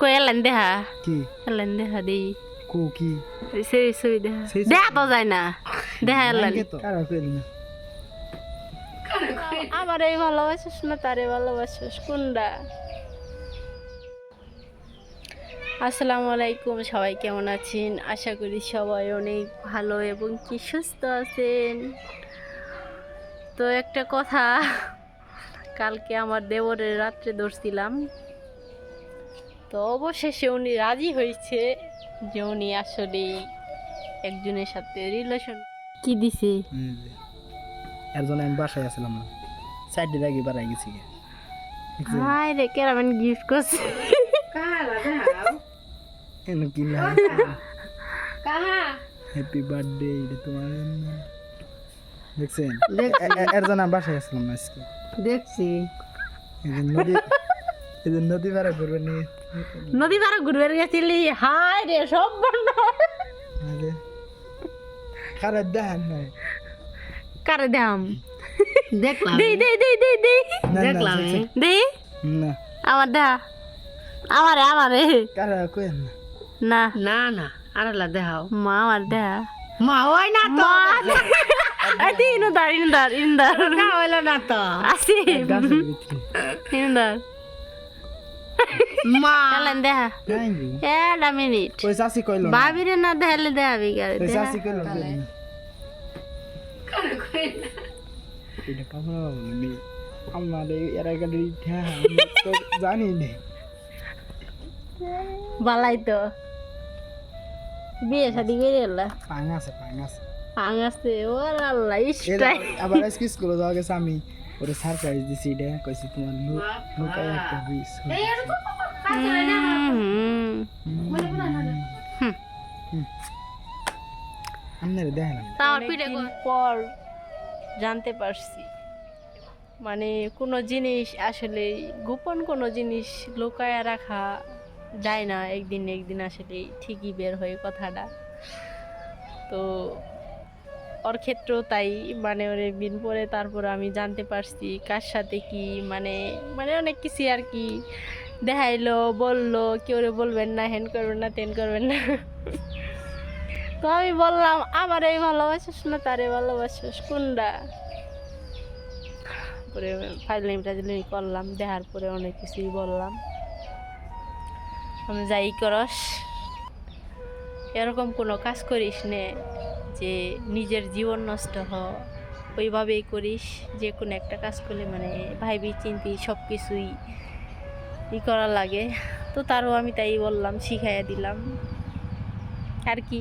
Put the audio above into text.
কই এলেন দেহা। কি? এলেন দেহা দেই। কো কি? সেই সেই ছবি? দেখা তো যায় না। দেখা এলেন। কারা কইল না আমার এই ভালোবাসিস না তারে ভালোবাসিস কোনটা আসসালামু আলাইকুম সবাই কেমন আছেন? আশা করি সবাই অনেক ভালো এবং কি সুস্থ আছেন? তো একটা কথা কালকে আমার দেবরের রাত্রে ধরছিলাম। তো অবশেষে উনি রাজি হয়েছে যে উনি আসলে একজনের সাথে রিলেশন কি দিছে? এর জন্য আমি বাসায় আসলাম না। সাইড দিয়ে আগে বাড়াই গেছি। হাই রে কেরামেন গিফট করছে। এনে কি না হ্যাপি বার্থডে এটা তোমার। দেখছেন? এ- এ- এর জন্য আমি বাসায় আসলাম না আজকে। দেখছি। এই নদী এই নদী পাড়া ঘুরবে নিয়ে। নদী পাড়া ঘুরবে গেছিলি? হাই রে সব বন্ধ। খারাপ দেখেন নাই? কারে দাম দেখলাম। দেই দেই দেই দেই দেই। না, না, দেখলাম, দেখছেন? দেই? না। আমার দেহা। আমারে কারা না? না। না না আরেলা দেখাও। মা আমার দেহা। মা হয় না তো। আদি ইনদার ইনদার ইনদার। না হইল না তো। আসি ইনদার। মা। নাই গো। এটা মিনিট ওই চাষি কইল ভাবিরে না দেখালে দেখাবি গারে ওই চাষি কইল এটা বাবু নি? আমার এরা গাড়ি তো জানি নে। বালাই তো। বিয়ে শাদি করে এলা। পাং আছে পাং আছে আল্লাহ আবার আজকে স্কুলে যাওয়া গেছে আমি। ওরে সারপ্রাইজ দিছি এটা কইছি তোমার নু- নৌকায় একটা বিষ আপনারে দেখালাম পিঠে পর জানতে পারছি মানে কোনো জিনিস আসলে গোপন কোনো জিনিস লুকায়া রাখা যায় না একদিন একদিন আসলে ঠিকই বের হয় কথাটা তো ওর ক্ষেত্রেও তাই মানে ওর একদিন পরে তারপর আমি জানতে পারছি কার সাথে কি মানে মানে অনেক কিছু আর কি। দেখাইলো, বলল, কেউ বলবেন না, হেন করবেন না, তেন করবেন না। তো আমি বললাম আমার এই ভালোবাসিস না, তারে ভালোবাসিস কোনটা পরে ফাইলিং টাইলিং করলাম, দেখার পরে অনেক কিছুই বললাম। আমি যাই করস, এরকম কোনো কাজ করিস নে। যে নিজের জীবন নষ্ট হ, ওইভাবেই করিস যে কোনো একটা কাজ করলে মানে ভাইবি, চিন্তি সব কিছুই ই করা লাগে। তো তারও আমি তাই বললাম, শিখাইয়া দিলাম। আর কি?